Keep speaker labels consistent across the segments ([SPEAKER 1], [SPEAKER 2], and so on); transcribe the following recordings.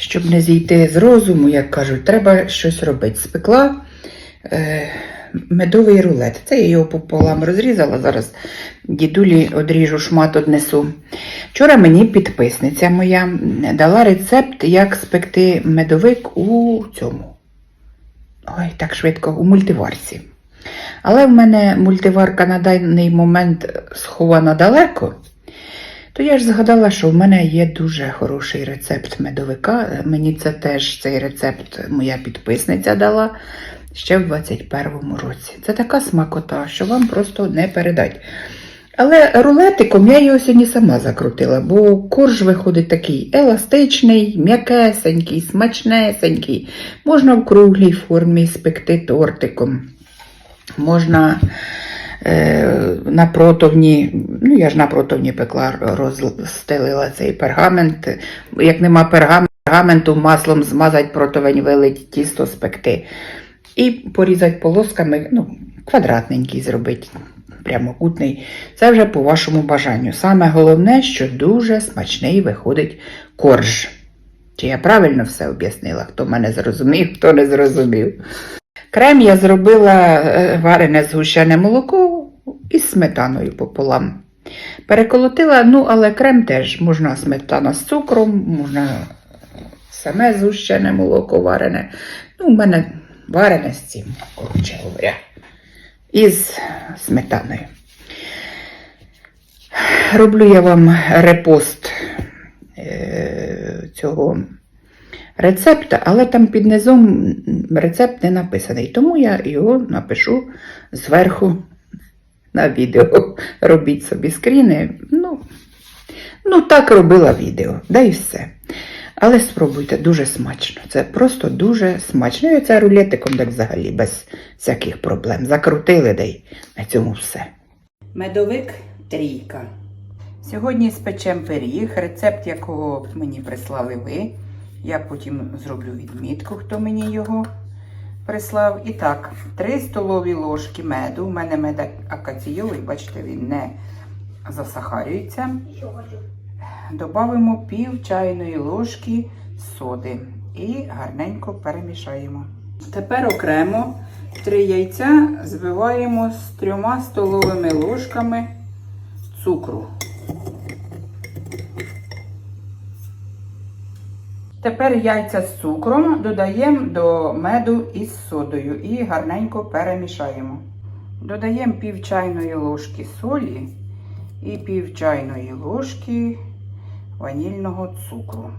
[SPEAKER 1] щоб не зійти з розуму, як кажуть, треба щось робити. Спекла е, медовий рулет. Це я його пополам розрізала. Зараз дідулі одріжу шмат однесу. Вчора мені підписниця моя дала рецепт, як спекти медовик у цьому. Ой, так швидко, у мультиварці. Але в мене мультиварка на даний момент схована далеко. То я ж згадала, що в мене є дуже хороший рецепт медовика. Мені це теж цей рецепт моя підписниця дала ще в 21-му році. Це така смакота, що вам просто не передать. Але рулетиком я його сьогодні сама закрутила, бо корж виходить такий еластичний, м'якесенький, смачнесенький. Можна в круглій формі спекти тортиком. Можна на протовні, ну я ж на протовні пекла, розстелила цей пергамент. Як нема пергаменту, пергаменту маслом змазати протовень, вилить тісто спекти. І порізати полосками, ну, квадратненький зробити, прямокутний. Це вже по вашому бажанню. Саме головне, що дуже смачний виходить корж. Чи я правильно все об'яснила? Хто мене зрозумів, хто не зрозумів. Крем я зробила е, варене згущене молоко із сметаною пополам. Переколотила, ну, але крем теж можна сметана з цукром, можна саме згущене молоко варене. Ну, у мене варене з цим, коротше говоря, із сметаною. Роблю я вам репост е, цього рецепта, але там під низом рецепт не написаний. Тому я його напишу зверху на відео. Робіть собі скріни. Ну, ну так робила відео, да і все. Але спробуйте, дуже смачно. Це просто дуже смачно. І це рулетиком так взагалі без всяких проблем. Закрутили дай на цьому все. Медовик трійка. Сьогодні спечем пиріг, рецепт якого мені прислали ви. Я потім зроблю відмітку, хто мені його прислав. І так, 3 столові ложки меду. У мене мед акаційовий, бачите, він не засахарюється. Добавимо пів чайної ложки соди і гарненько перемішаємо. Тепер окремо 3 яйця збиваємо з 3 столовими ложками цукру. Тепер яйця з цукром додаємо до меду із содою і гарненько перемішаємо. Додаємо пів чайної ложки солі і пів чайної ложки ванільного цукру.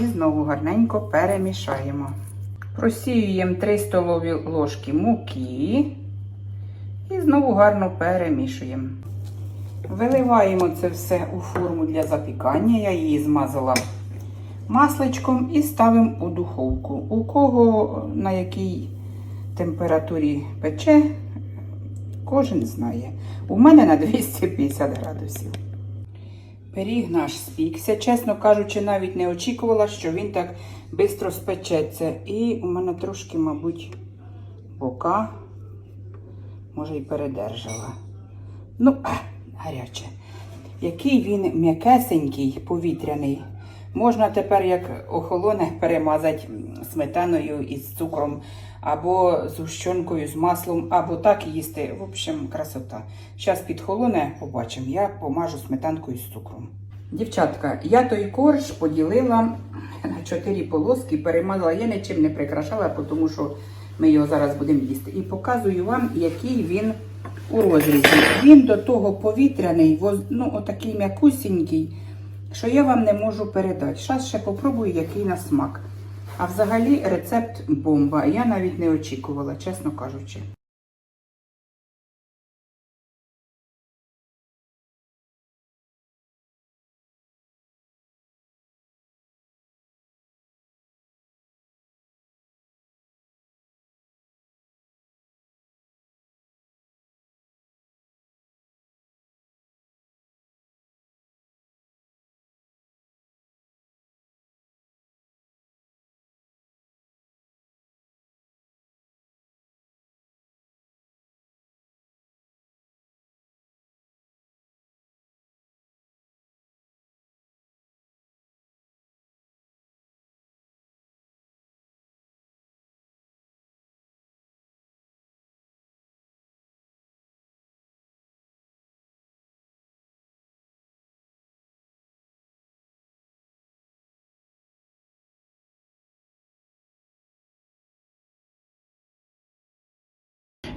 [SPEAKER 1] І знову гарненько перемішаємо. Просіюємо 3 столові ложки муки і знову гарно перемішуємо. Виливаємо це все у форму для запікання. Я її змазала масличком і ставимо у духовку. У кого на якій температурі пече, кожен знає. У мене на 250 градусів. Пиріг наш спікся. Чесно кажучи, навіть не очікувала, що він так швидко спечеться. І у мене трошки, мабуть, бока, може, і передержала. Ну, гаряче. Який він м'якесенький, повітряний. Можна тепер, як охолоне, перемазати сметаною із цукром, або з гущенкою, з маслом, або так їсти. В общем, красота. Зараз підхолоне, побачимо, я помажу сметанкою з цукром. Дівчатка, я той корж поділила на чотири полоски, перемазала. Я нічим не прикрашала, тому що ми його зараз будемо їсти. І показую вам, який він у розрізі. Він до того повітряний, ну, отакий м'якусінький що я вам не можу передати. Зараз ще попробую, який на смак. А взагалі рецепт бомба. Я навіть не очікувала, чесно кажучи.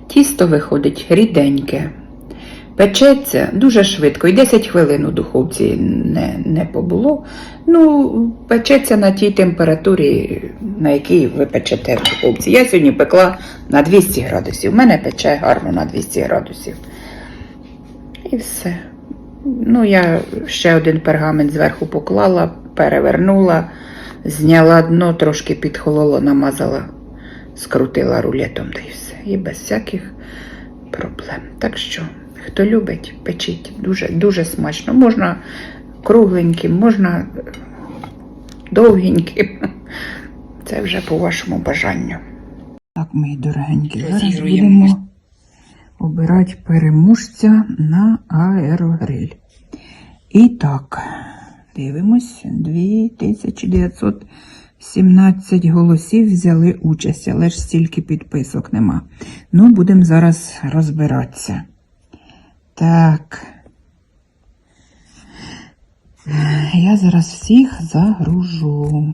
[SPEAKER 1] Тісто виходить ріденьке. Печеться дуже швидко, і 10 хвилин у духовці не, не побуло. Ну, печеться на тій температурі, на якій ви печете в духовці. Я сьогодні пекла на 200 градусів. У мене пече гарно на 200 градусів. І все. Ну, я ще один пергамент зверху поклала, перевернула, зняла дно, трошки підхололо, намазала, скрутила рулетом та й все. І без всяких проблем. Так що, хто любить, печіть. Дуже, дуже смачно. Можна кругленьким, можна довгеньким. Це вже по вашому бажанню. Так, мої дорогенькі, зараз будемо обирати переможця на аерогриль. І так, дивимось, 2917 голосів взяли участь, але ж стільки підписок нема. Ну, будемо зараз розбиратися. Так. Я зараз всіх загружу.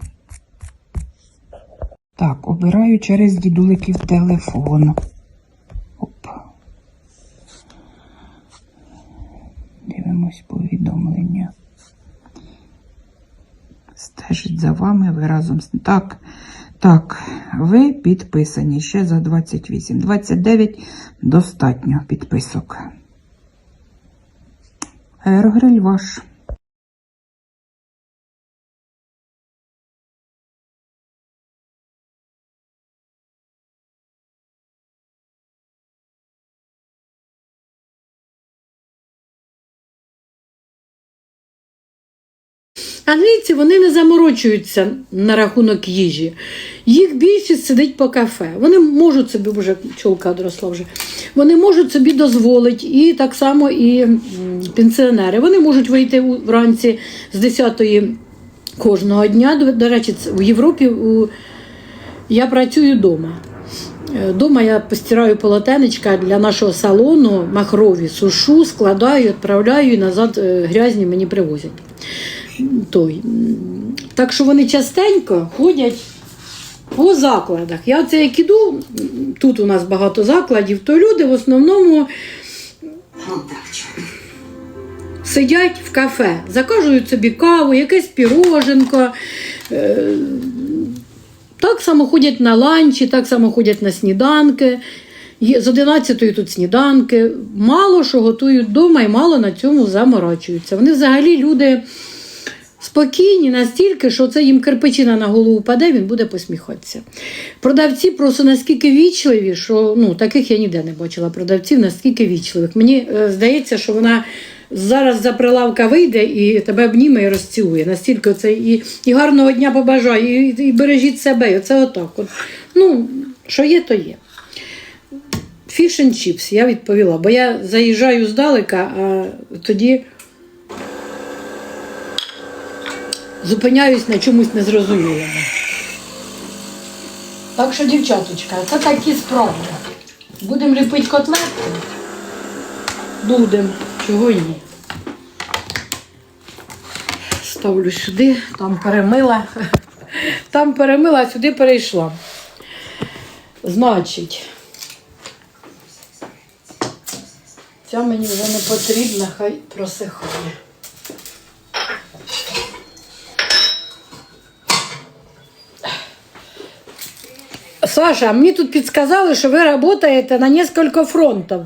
[SPEAKER 1] Так, обираю через дідуликів телефон. Оп. Дивимось повідомлення. Стежить за вами, ви разом з. Так, так, ви підписані ще за 28. 29 достатньо підписок. Аерогриль ваш.
[SPEAKER 2] Англійці вони не заморочуються на рахунок їжі. Їх більшість сидить по кафе. Вони можуть собі, вже чолка доросла вже, вони можуть собі дозволити, і так само і пенсіонери. Вони можуть вийти вранці з 10-ї кожного дня. До, до речі, в Європі у... я працюю вдома. Дома я постираю полотенечка для нашого салону, махрові, сушу, складаю, відправляю і назад е, грязні мені привозять. Той. Так що вони частенько ходять по закладах. Я це як іду, тут у нас багато закладів, то люди в основному сидять в кафе, закажують собі каву, якесь піроженко. е, Так само ходять на ланчі, так само ходять на сніданки. З 11 тут сніданки. Мало що готують вдома і мало на цьому заморачуються. Вони взагалі люди спокійні настільки, що це їм кирпичина на голову паде, він буде посміхатися. Продавці просто наскільки вічливі, що ну, таких я ніде не бачила продавців, наскільки вічливих. Мені е, здається, що вона зараз за прилавка вийде і тебе обніме і розцілує. Настільки це і, і гарного дня побажає, і, і бережіть себе. І Оце отак. От. Ну, що є, то є. And chips, я відповіла, бо я заїжджаю здалека, а тоді зупиняюсь на чомусь незрозумілому. Так що, дівчаточка, це такі справи. Будемо ліпити котлетки? Будемо. Чого ні? Ставлю сюди, там перемила. Там перемила, а сюди перейшла. Значить, ця мені вже не потрібна, хай просихає. Саша, мені тут підсказали, що ви працюєте на кілька фронтів.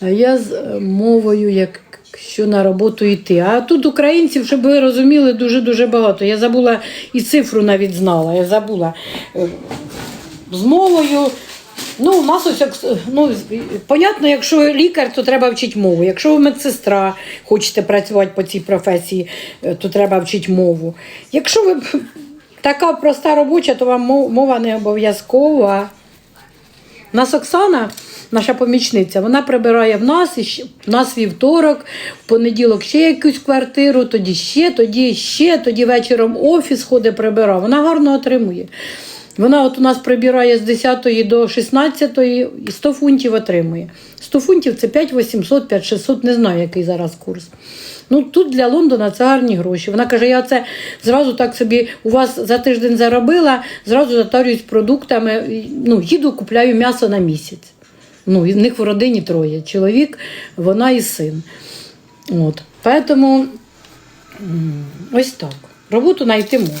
[SPEAKER 2] А я з мовою, якщо на роботу йти. А тут українців, щоб ви розуміли, дуже-дуже багато. Я забула і цифру навіть знала. Я забула Е, з мовою. Ну, у нас ось, ну, понятно, якщо лікар, то треба вчити мову. Якщо ви медсестра, хочете працювати по цій професії, е, то треба вчити мову. Якщо ви така проста робоча, то вам мова не обов'язкова. Нас Оксана, наша помічниця, вона прибирає в нас, і нас вівторок, в понеділок ще якусь квартиру, тоді ще, тоді ще, тоді вечором офіс ходить, прибирає. Вона гарно отримує. Вона от у нас прибирає з 10 до 16 і 100 фунтів отримує. 100 фунтів це 5800, 5600, не знаю, який зараз курс. Ну тут для Лондона це гарні гроші. Вона каже: я це зразу так собі у вас за тиждень заробила, зразу затарююсь продуктами. Ну, їду, купляю м'ясо на місяць. Ну, в них в родині троє: чоловік, вона і син. От. Поэтому ось так. Роботу знайти можна.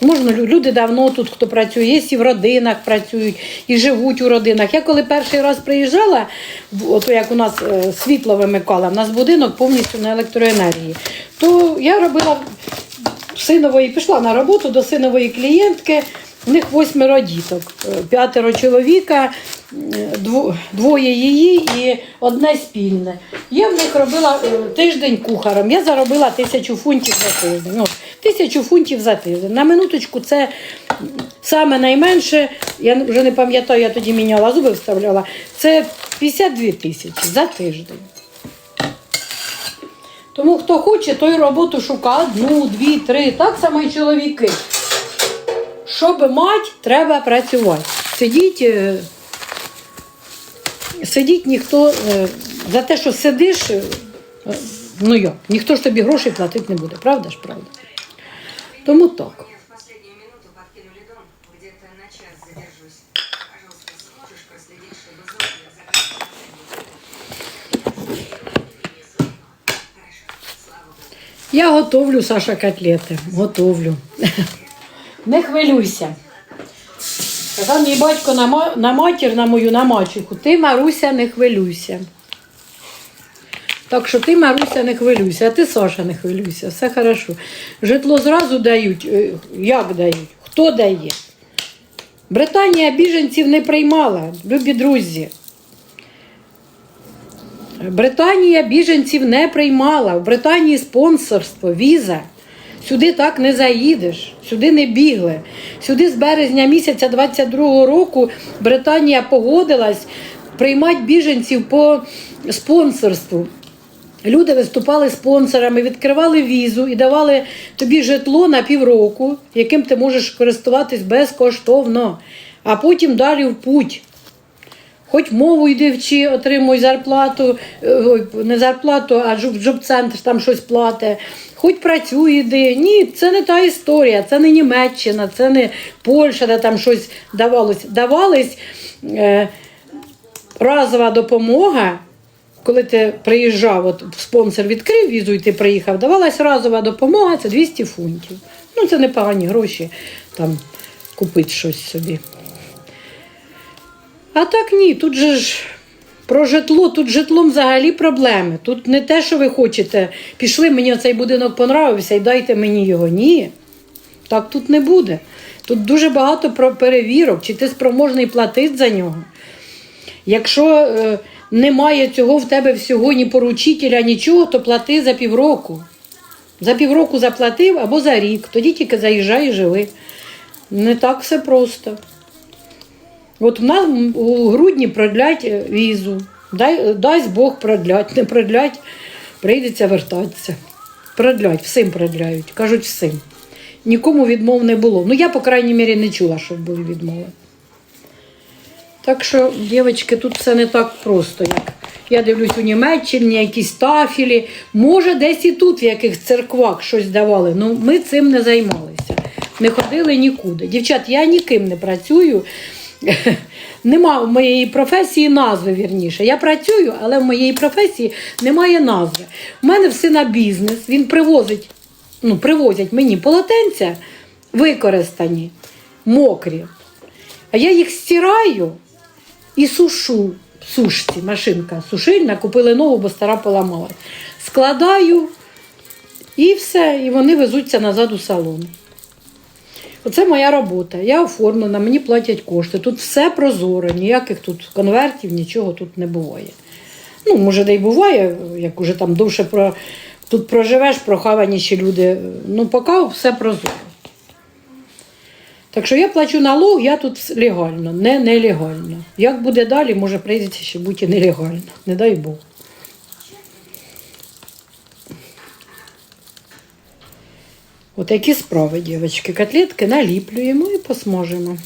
[SPEAKER 2] Можна, лю- люди давно тут, хто працює, є і в родинах працюють, і живуть у родинах. Я коли перший раз приїжджала, в- от як у нас е, світло вимикало, в нас будинок повністю на електроенергії, то я робила синової, пішла на роботу до синової клієнтки. У них восьмеро діток, е, п'ятеро чоловіка, е, двоє її і одне спільне. Я в них робила е, тиждень кухарем. Я заробила тисячу фунтів за тиждень. Ну, тисячу фунтів за тиждень. На минуточку це саме найменше, я вже не пам'ятаю, я тоді міняла зуби, вставляла. Це 52 тисячі за тиждень. Тому хто хоче, той роботу шукає одну, дві, три. Так само і чоловіки. Щоб мати, треба працювати. Сидіть, е, сидіть ніхто е, за те, що сидиш, е, ну як, ніхто ж тобі грошей платити не буде, правда ж, правда? Тому так. Я готовлю, Саша, котлети. Готовлю. Не хвилюйся. Казав мій батько на, на матір, на мою на мачуху, ти, Маруся, не хвилюйся. Так що ти, Маруся, не хвилюйся, а ти, Саша, не хвилюйся, все хорошо. Житло зразу дають. Е, Як дають? Хто дає? Британія біженців не приймала, любі друзі. Британія біженців не приймала. В Британії спонсорство, віза. Сюди так не заїдеш, сюди не бігли. Сюди з березня місяця 22-го року Британія погодилась приймати біженців по спонсорству. Люди виступали спонсорами, відкривали візу і давали тобі житло на півроку, яким ти можеш користуватись безкоштовно, а потім далі в путь. Хоч мову йди вчи, отримуй зарплату, е, не зарплату, а джоб, джоб-центр там щось платить. Хоч працюй іди. Ні, це не та історія, це не Німеччина, це не Польща, де там щось давалось. Давались е, разова допомога. Коли ти приїжджав, от спонсор відкрив візу і ти приїхав, давалась разова допомога, це 200 фунтів. Ну, це непогані гроші там купити щось собі. А так ні, тут же ж про житло, тут житлом взагалі проблеми. Тут не те, що ви хочете. Пішли, мені цей будинок понравився і дайте мені його. Ні. Так тут не буде. Тут дуже багато про перевірок, чи ти спроможний платити за нього. Якщо е, немає цього в тебе всього, ні поручителя, нічого, то плати за півроку. За півроку заплатив або за рік, тоді тільки заїжджай і живи. Не так все просто. От в нас у грудні продлять е, візу. Дай, дасть Бог продлять, не продлять, прийдеться вертатися. Продлять, всім продляють, кажуть всім. Нікому відмов не було. Ну, я, по крайній мірі, не чула, щоб були відмови. Так що, дівчатки, тут все не так просто, як я дивлюсь у Німеччині, якісь тафілі. Може, десь і тут в яких церквах щось давали. Ну, ми цим не займалися. Не ходили нікуди. Дівчат, я ніким не працюю. Нема в моєї професії назви, вірніше. Я працюю, але в моєї професії немає назви. У мене в сина бізнес, він привозить, ну, привозять мені полотенця використані, мокрі. А я їх стираю і сушу сушці, машинка сушильна, купили нову, бо стара поламалась. Складаю і все, і вони везуться назад у салон. Оце моя робота. Я оформлена, мені платять кошти. Тут все прозоро, ніяких тут конвертів, нічого тут не буває. Ну, може, де й буває, як уже там довше про... тут проживеш, прохаваніші люди. Ну, поки все прозоро. Так що я плачу налог, я тут легально, не нелегально. Як буде далі, може прийдеться ще бути нелегально. Не дай Бог. Отакі справи, дівчатки. Котлетки наліплюємо і посможемо.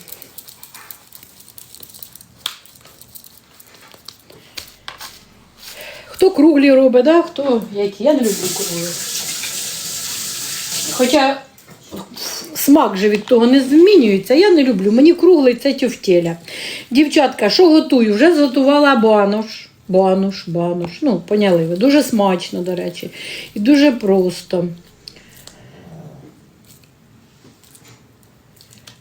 [SPEAKER 2] Хто круглі робить, да? хто які. Я не люблю круглі. Хоча смак же від того не змінюється. Я не люблю. Мені круглий це тюфтєля. Дівчатка, що готую? Вже зготувала банош. Банош, банош. Ну, поняли ви. Дуже смачно, до речі. І дуже просто.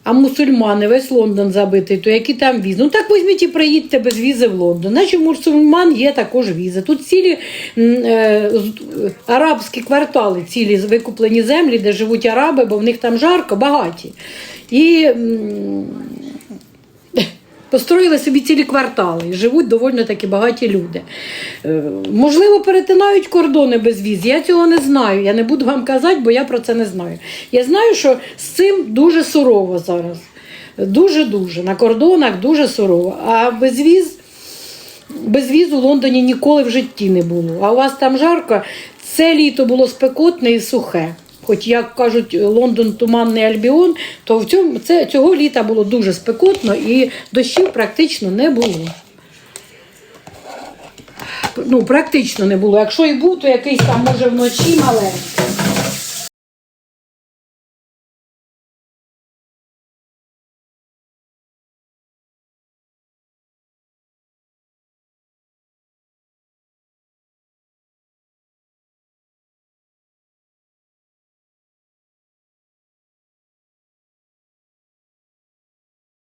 [SPEAKER 2] А мусульмани, весь Лондон забитий, то які там візи? Ну так візьміть і приїдьте без візи в Лондон. Наче мусульман є також візи. Тут цілі е, арабські квартали, цілі викуплені землі, де живуть араби, бо в них там жарко, багаті. І Построїли собі цілі квартали і живуть доволі такі багаті люди. Е, Можливо, перетинають кордони без віз. Я цього не знаю. Я не буду вам казати, бо я про це не знаю. Я знаю, що з цим дуже сурово зараз. Дуже-дуже. На кордонах дуже сурово. А без віз, без віз у Лондоні ніколи в житті не було. А у вас там жарко. Це літо було спекотне і сухе. Хоч, як кажуть, Лондон туманний альбіон, то в цьому, це, цього літа було дуже спекотно і дощів практично не було. Ну, практично не було. Якщо і був, то якийсь там, може, вночі маленький.